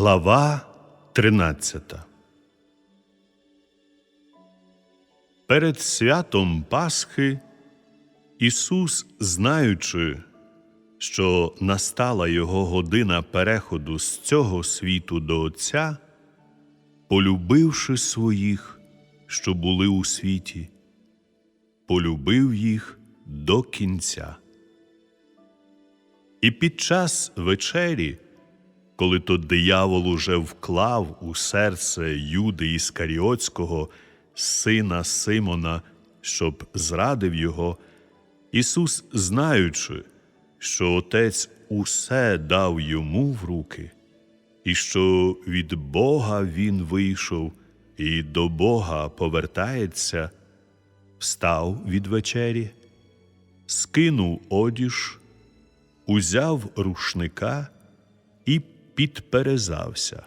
Глава 13 Перед святом Пасхи Ісус, знаючи, що настала Його година переходу з цього світу до Отця, полюбивши своїх, що були у світі, полюбив їх до кінця. І під час вечері, коли то диявол уже вклав у серце Юди Іскаріотського, сина Симона, щоб зрадив його, Ісус, знаючи, що Отець усе дав йому в руки, і що від Бога він вийшов і до Бога повертається, встав від вечері, скинув одіж, узяв рушника підперезався.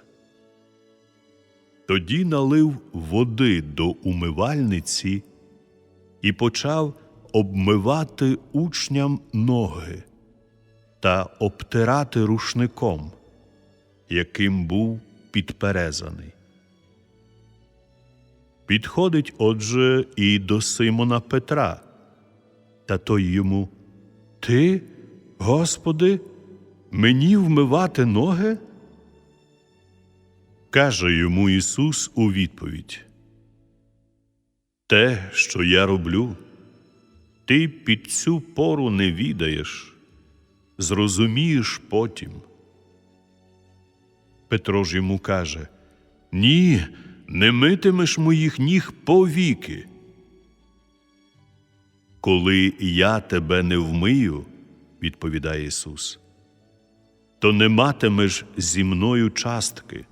Тоді налив води до умивальниці і почав обмивати учням ноги та обтирати рушником, яким був підперезаний. Підходить отже і до Симона Петра, та той йому Ти, Господи, мені вмивати ноги? Каже йому Ісус у відповідь: Те, що я роблю, ти під цю пору не відаєш, зрозумієш потім. Петро ж йому каже: Ні, не митимеш моїх ніг повіки. Коли я тебе не вмию, відповідає Ісус, то не матимеш зі мною частки.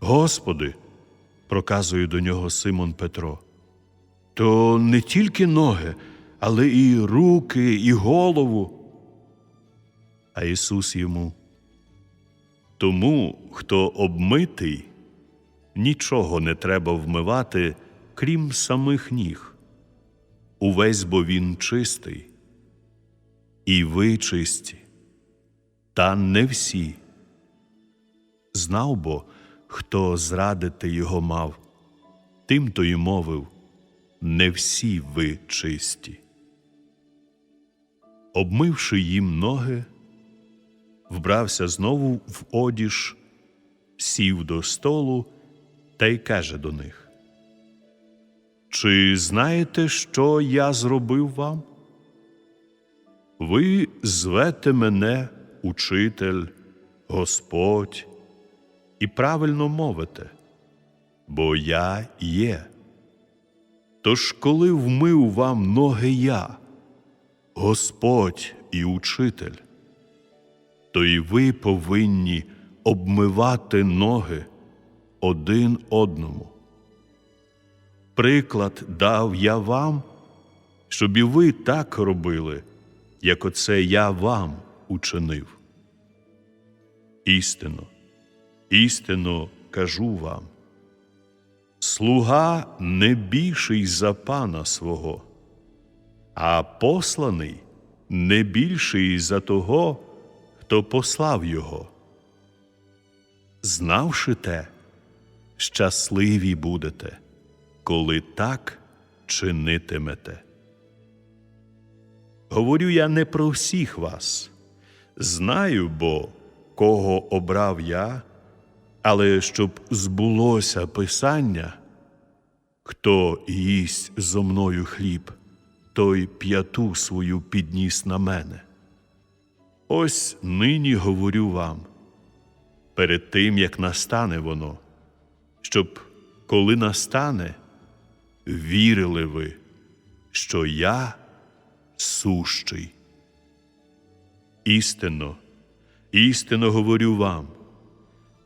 Господи, проказує до нього Симон Петро, то не тільки ноги, але і руки, і голову. А Ісус йому. Тому, хто обмитий, нічого не треба вмивати, крім самих ніг. Увесь бо він чистий, і ви чисті, та не всі. Знав бо, хто зрадити його мав, тим то й мовив не всі ви чисті. Обмивши їм ноги, вбрався знову в одіж, сів до столу та й каже до них: Чи знаєте, що я зробив вам? Ви звете мене учитель, Господь, і правильно мовите, бо я є. Тож, коли вмив вам ноги я, Господь і учитель, то й ви повинні обмивати ноги один одному. Приклад дав я вам, щоб і ви так робили, як оце я вам учинив. Істинно, істинно кажу вам. Слуга не більший за пана свого, а посланий не більший за того, хто послав його. Знавши те, щасливі будете, коли так чинитимете. Говорю я не про всіх вас, знаю бо, кого обрав я, але щоб збулося Писання, хто їсть зо мною хліб, той п'яту свою підніс на мене. Ось нині говорю вам, перед тим як настане воно, щоб, коли настане, вірили ви, що я сущий. Істинно, істинно говорю вам,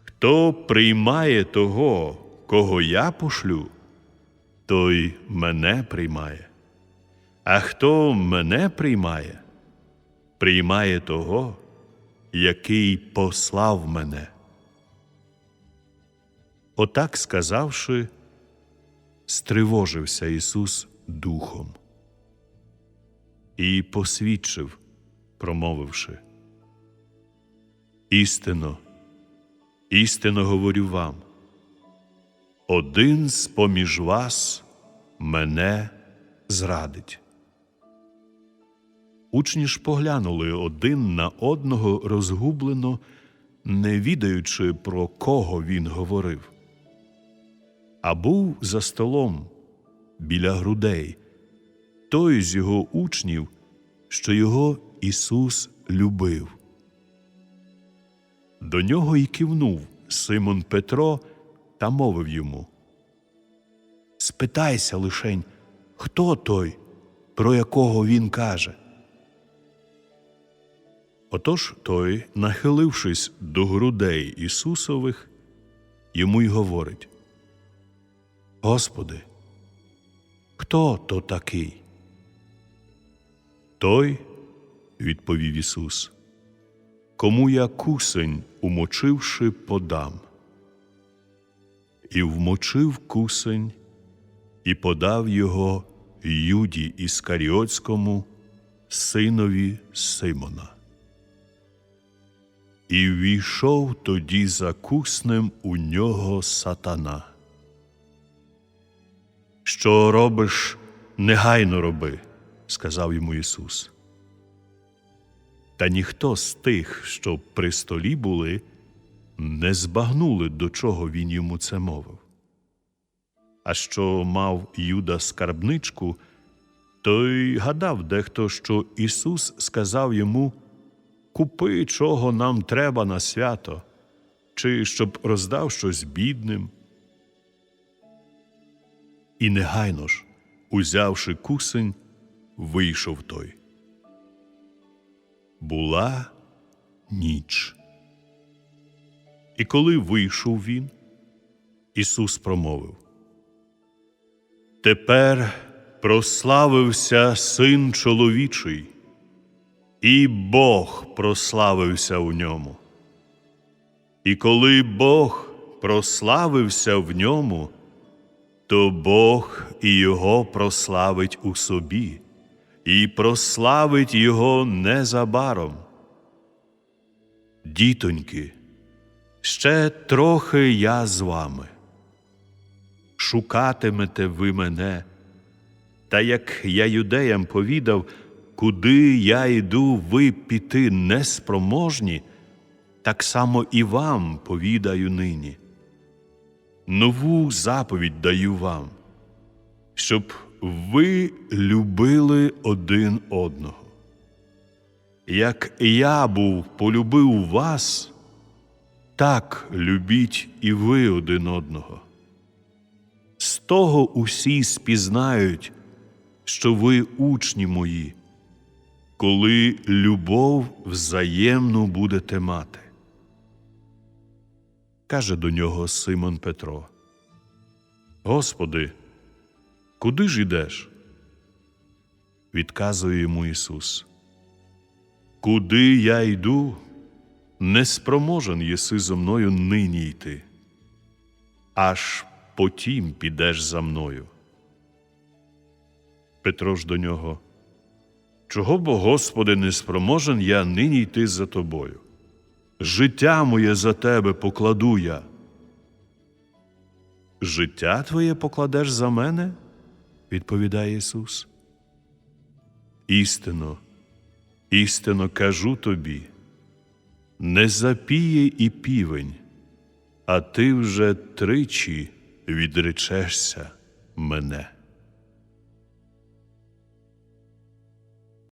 хто приймає того, кого я пошлю, той мене приймає, а хто мене приймає, приймає того, який послав мене. Отак сказавши, стривожився Ісус духом і посвідчив, промовивши. Істинно, істинно говорю вам, один з поміж вас мене зрадить. Учні ж поглянули один на одного розгублено, не відаючи, про кого він говорив. А був за столом біля грудей той з його учнів, що його Ісус любив. До нього й кивнув Симон Петро та мовив йому: Спитайся лишень, хто той, про якого він каже. Отож той, нахилившись до грудей Ісусових, йому й говорить: Господи, хто то такий? Той, відповів Ісус, кому я кусень, умочивши, подам. І вмочив кусень, і подав його Юді Іскаріотському, синові Симона. І війшов тоді за куснем у нього сатана. Що робиш, негайно роби, сказав йому Ісус. Та ніхто з тих, що при столі були, не збагнули, до чого він йому це мовив. А що мав Юда скарбничку, то й гадав дехто, що Ісус сказав йому Купи, чого нам треба на свято, чи щоб роздав щось бідним. І негайно ж, узявши кусень, вийшов той. Була ніч. І коли вийшов він, Ісус промовив Тепер прославився син чоловічий, і Бог прославився у ньому. І коли Бог прославився в ньому, то Бог і його прославить у собі, і прославить його незабаром. Дітоньки, ще трохи я з вами. Шукатимете ви мене, та як я юдеям повідав, куди я йду, ви піти неспроможні, так само і вам повідаю нині. Нову заповідь даю вам, щоб ви любили один одного. Як я був полюбив вас, так любіть і ви один одного. З того усі спізнають, що ви учні мої, коли любов взаємну будете мати. Каже до нього Симон Петро: Господи, куди ж ідеш? Відказує йому Ісус. Куди я йду, неспроможен єси зо мною нині йти, аж потім підеш за мною. Петро ж до нього. Чого бо, Господи, не спроможен я нині йти за тобою? Життя моє за тебе покладу я. Життя твоє покладеш за мене? Відповідає Ісус. Істинно, істинно кажу тобі, не запіє і півень, а ти вже тричі відречешся мене.